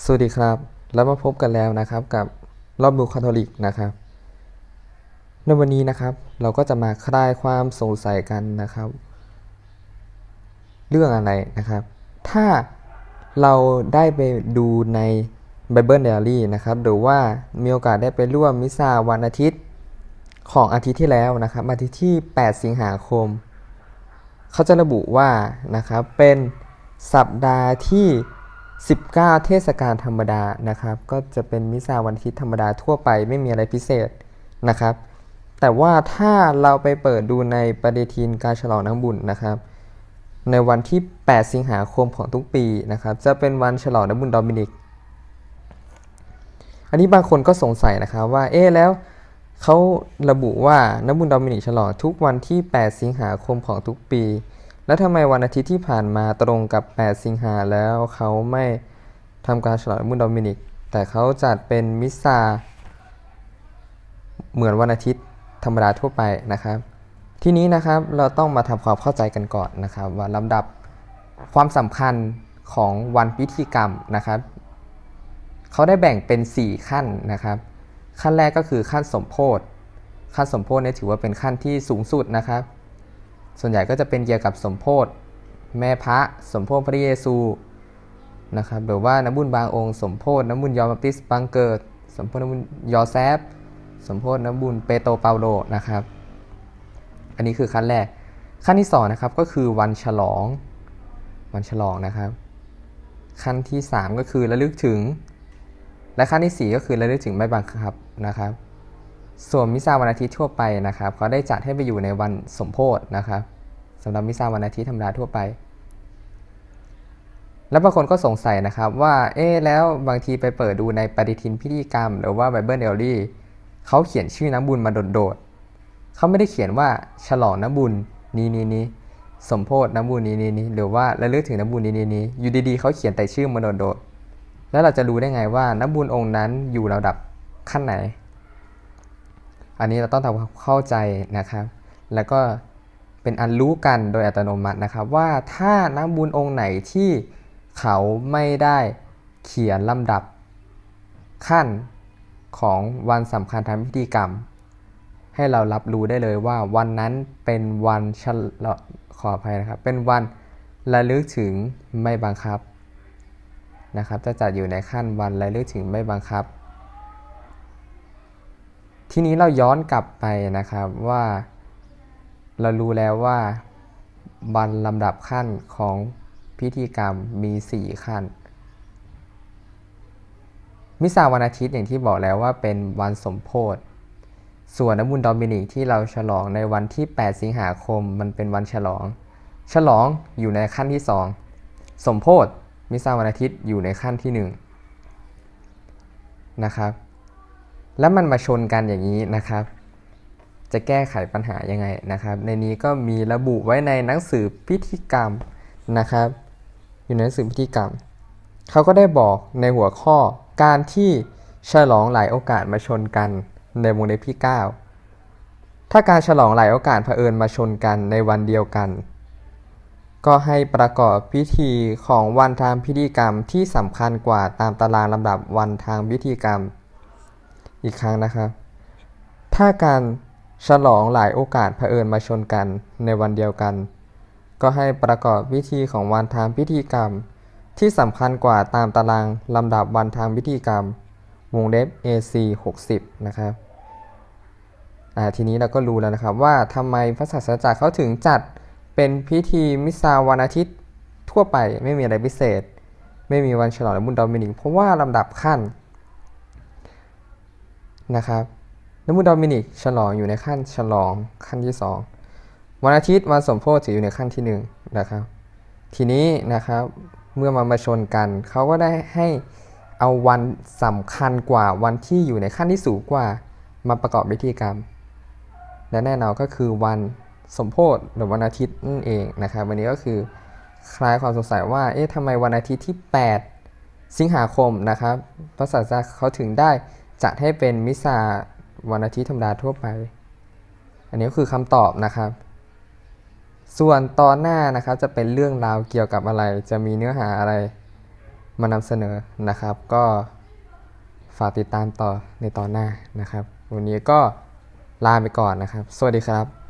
สวัสดีครับ แล้วมาพบกันแล้วนะครับกับรอบดูคาทอลิกนะครับ ในวันนี้นะครับเราก็จะมาคลายความสงสัยกันนะครับ เรื่องอะไรนะครับ ถ้าเราได้ไปดูใน Bible Diary นะครับ หรือว่ามีโอกาสได้ไปร่วมมิสซาวันอาทิตย์ของอาทิตย์ที่แล้วนะครับอาทิตย์ที่ 8 สิงหาคม เขาจะระบุว่านะครับเป็นสัปดาห์ที่ 19 เทศกาลธรรมดานะครับ ก็จะเป็นมิสซาวันอาทิตย์ธรรมดาทั่วไปไม่มีอะไรพิเศษนะครับ แต่ว่าถ้าเราไปเปิดดูในปฏิทินการฉลองน้ำบุญนะครับ ในวันที่ 8 สิงหาคมของทุกปีนะครับ จะเป็นวันฉลองน้ำบุญโดมินิก อันนี้บางคนก็สงสัยนะครับว่าเอ๊แล้วเขาระบุว่าน้ำบุญโดมินิกฉลองทุกวันที่ 8 สิงหาคมของทุกปี แล้วทำไมวันอาทิตย์ที่ผ่านมาตรงกับ 8 สิงหาแล้วเขาไม่ทำการฉลองน้ำบุญโดมินิก แต่เขาจัดเป็นมิสซาเหมือนวันอาทิตย์ธรรมดาทั่วไปนะครับ ทีนี้นะครับเราต้องมาทำความเข้าใจกันก่อนนะครับ ว่าลำดับความสำคัญของวันพิธีกรรมนะครับ เขาได้แบ่งเป็น 4 ขั้นนะครับ ขั้นแรกก็คือขั้นสมโพธขั้นสมโพธเนี่ยถือว่าเป็นขั้นที่สูงสุดนะครับ ส่วนใหญ่ก็จะเป็นเกี่ยวกับสมโพธิแม่พระสมโพธิพระเยซูนะครับหรือว่าน้ำบุญบางองค์ สมโพธิน้ำบุญยอห์นบัพติสบังเกิด สมโพธิน้ำบุญยอแซฟสมโพธิน้ำบุญเปโตเปาโลนะครับ อันนี้คือขั้นแรกขั้นที่สองนะครับก็คือวันฉลองวันฉลองนะครับ ขั้นที่ 3 ก็คือระลึกถึง และขั้นที่ 4 ก็คือระลึกถึงไม่บังคับนะครับ ส่วนมิซาวันอาทิตย์ทั่วไปนะครับเขาได้จัดให้ไปอยู่ในวันสมโพธนะครับสำหรับมิซาวันอาทิตย์ธรรมดาทั่วไป แล้วบางคนก็สงสัยนะครับว่าเอ๊ะแล้วบางทีไปเปิดดูในปฏิทินพิธีกรรม หรือว่า Bible Diary เขาเขียนชื่อน้ำบุญมาโดดๆเขาไม่ได้เขียนว่าฉลองน้ำบุญนี้นี้นี้สมโพธน้ำบุญนี้นี้นี้หรือว่าระลึกถึงน้ำบุญนี้นี้นี้อยู่ดีๆเขาเขียนแต่ชื่อมาโดดๆแล้วเราจะรู้ได้ไงว่าน้ำบุญองค์นั้นอยู่ระดับขั้นไหน อันนี้เราต้องทำความเข้าใจนะครับ แล้วก็เป็นอันรู้กันโดยอัตโนมัตินะครับ ว่าถ้าน้ำบุญองค์ไหนที่เขาไม่ได้เขียนลำดับขั้นของวันสำคัญทางพิธีกรรม ให้เรารับรู้ได้เลยว่าวันนั้นเป็นวันฉลอขออภัยนะครับ เป็นวันระลึกถึงไม่บังคับนะครับ จะจัดอยู่ในขั้นวันระลึกถึงไม่บังคับ ทีนี้เราย้อนกลับไปนะครับว่าเรารู้แล้วว่าวันลำดับขั้นของพิธีกรรมมี 4 ขั้น มิสาวันอาทิตย์อย่างที่บอกแล้วว่าเป็นวันสมโพธส่วนน้ำบุญโดมินิกที่เราฉลองในวันที่ 8 สิงหาคมมันเป็นวันฉลอง ฉลองอยู่ในขั้นที่ 2 สมโพธมิสาวันอาทิตย์อยู่ในขั้นที่ 1 นะครับ แล้วมันมาชนกันอย่างนี้นะครับ จะแก้ไขปัญหายังไงนะครับ ในนี้ก็มีระบุไว้ในหนังสือพิธีกรรมนะครับ อยู่ในหนังสือพิธีกรรม เขาก็ได้บอกในหัวข้อการที่ฉลองหลายโอกาสมาชนกันในวงเล็บที่ 9 ถ้าการฉลองหลายโอกาสเผอิญมาชนกันในวันเดียวกัน ก็ให้ประกอบพิธีของวันทางพิธีกรรมที่สำคัญกว่าตามตารางลำดับวันทางพิธีกรรม อีกครั้งนะครับ ถ้าการฉลองหลายโอกาสเผอิญมาชนกันในวันเดียวกัน ก็ให้ประกอบพิธีของวันทางพิธีกรรม ที่สำคัญกว่าตามตารางลำดับวันทางพิธีกรรม วงเล็บ AC 60 นะครับทีนี้เราก็รู้แล้วนะครับว่าทำไมพระศาสนาจักรเขาถึงจัดเป็นพิธีมิซาวันอาทิตย์ทั่วไปไม่มีอะไรพิเศษ ไม่มีวันฉลองน้ำบุญโดมินิกเพราะว่าลำดับขั้น นะครับน้ำมูดโดมินิกฉลองอยู่ในขั้นฉลองขั้นที่ 2 วันอาทิตย์วันสมโพธิถืออยู่ในขั้นที่1นะครับทีนี้นะครับเมื่อมามาชนกันเขาก็ได้ให้เอาวันสำคัญกว่าวันที่อยู่ในขั้นที่สูงกว่ามาประกอบพิธีกรรม และแน่นอนก็คือวันสมโพธิหรือวันอาทิตย์นั่นเองนะครับวันนี้ก็คือคลายความสงสัยว่าเอ๊ะทำไมวันอาทิตย์ที่ 8 สิงหาคมนะครับพระศาสดาเขาถึงได้ จัดให้เป็นมิสซาวันอาทิตย์ธรรมดาทั่วไป อันนี้ก็คือคำตอบนะครับ ส่วนตอนหน้านะครับจะเป็นเรื่องราวเกี่ยวกับอะไร จะมีเนื้อหาอะไรมานำเสนอนะครับ ก็ฝากติดตามต่อในตอนหน้านะครับ วันนี้ก็ลาไปก่อนนะครับ สวัสดีครับ